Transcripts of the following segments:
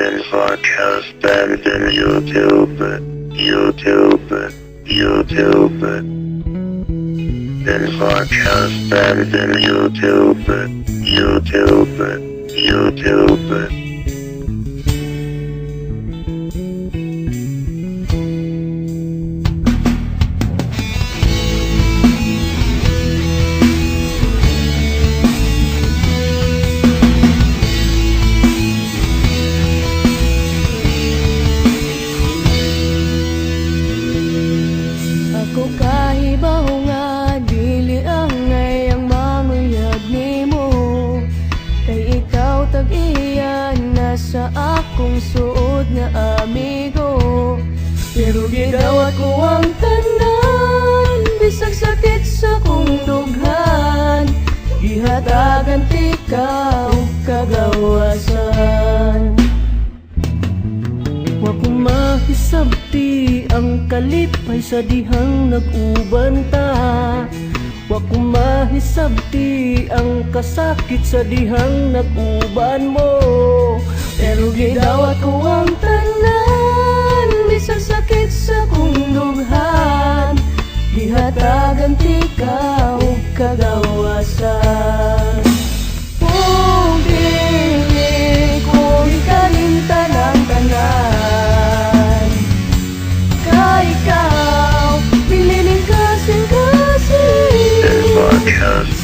been podcast and then YouTube, YouTube, YouTube. Then podcast and then YouTube, YouTube, YouTube. Akong suod nga amigo. Pero gidawat ko ang tanan Bisag sakit sa kong dughan. Gihatagan ti ka kagawasan. Wa ko mahisabti ang kalipay sa dihang nag-uban ta Wa ko mahisabti ang kasakit sa dihang nag-uban mo Pero gidawat ko ang tanan Bisag sakit sa kong dughan Gihatagan ti ka og kagawasan Kung dili ko ikalimta ng tanan Ka ikaw, This podcast.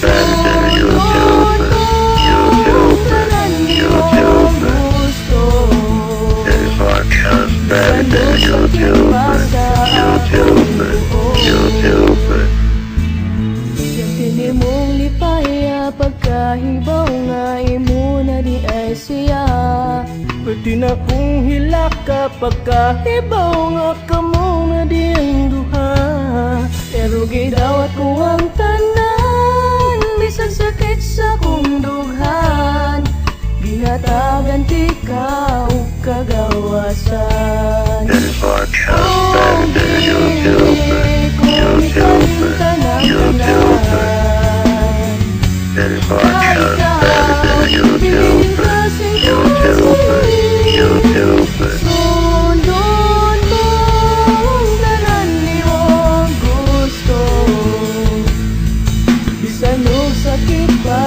Pwede na kong hilaka Pagkahibaw nga kamo na di ang duha Pero gidawat ko ang tanan Bisag sakit sa kong dughan Gihatagan ti ka og kagawasan in YouTube. YouTube. YouTube. YouTube. YouTube.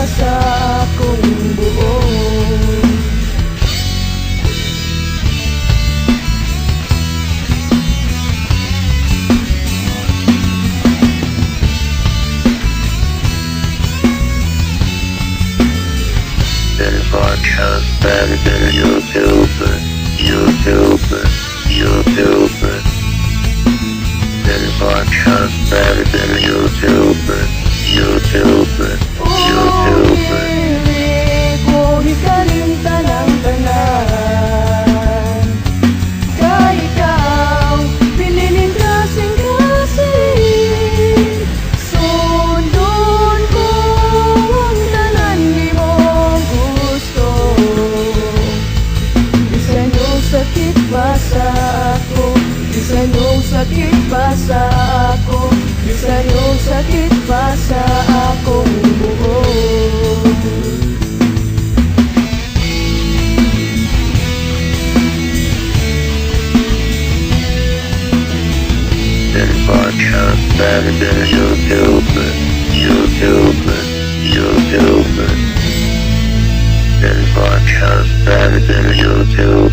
Sa akong buo This podcast in YouTube. YouTube. YouTube. Bisan yung sakit pa sa ako Bisan yung sakit pa sa akong buo This podcast in YouTube. YouTube. YouTube. This podcast banned in YouTube.